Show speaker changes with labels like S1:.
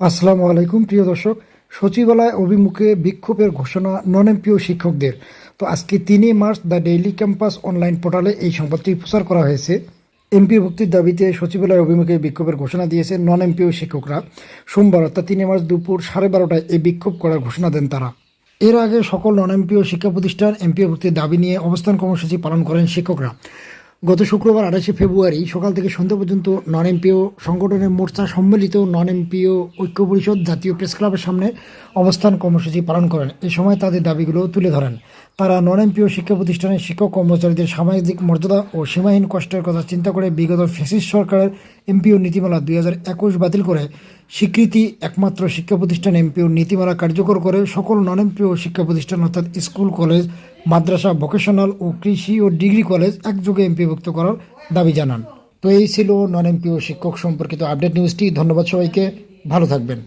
S1: আসসালামু আলাইকুম, প্রিয় দর্শক। সচিবালয় অভিমুখে বিক্ষোভের ঘোষণা নন এমপিও শিক্ষকদের। তো আজকে তিনই March, the daily campus online পোর্টালে এই সংবাদটি প্রচার করা হয়েছে। এমপি ভুক্তির দাবিতে সচিবালয় অভিমুখে বিক্ষোভের ঘোষণা দিয়েছে নন এমপিও শিক্ষকরা। সোমবার, অর্থাৎ তিনই মার্চ দুপুর সাড়ে বারোটায় এই বিক্ষোভ করার ঘোষণা দেন তারা। এর আগে সকল নন এমপিও শিক্ষা প্রতিষ্ঠান এমপিও ভুক্তির দাবি নিয়ে অবস্থান কর্মসূচি পালন করেন শিক্ষকরা। গত শুক্রবার আঠাশে ফেব্রুয়ারি সকাল থেকে সন্ধ্যা পর্যন্ত নন এমপিও সংগঠনের মোর্চা সম্মিলিত নন এমপিও ঐক্য পরিষদ জাতীয় প্রেস ক্লাবের সামনে অবস্থান কর্মসূচি পালন করেন। এ সময় তাদের দাবিগুলো তুলে ধরেন। তারা নন এমপিও শিক্ষা প্রতিষ্ঠানের শিক্ষক কর্মচারীদের সামাজিক মর্যাদা ও সীমাহীন কষ্টের কথা চিন্তা করে বিগত ফেসিস সরকারের এমপিও নীতিমালা দুই হাজার একুশ বাতিল করে স্বীকৃতি একমাত্র শিক্ষা প্রতিষ্ঠান এমপিও নীতিমালা কার্যকর করে। সকল নন এমপিও শিক্ষা প্রতিষ্ঠান অর্থাৎ স্কুল, কলেজ, মাদ্রাসা ভোকেশনাল ও কৃষি ও ডিগ্রি কলেজ একযোগে এমপিভুক্ত করার দাবি জানান। তো এই ছিল নন এমপিও শিক্ষক সম্পর্কিত আপডেট নিউজটি ধন্যবাদ সবাইকে। ভালো থাকবেন।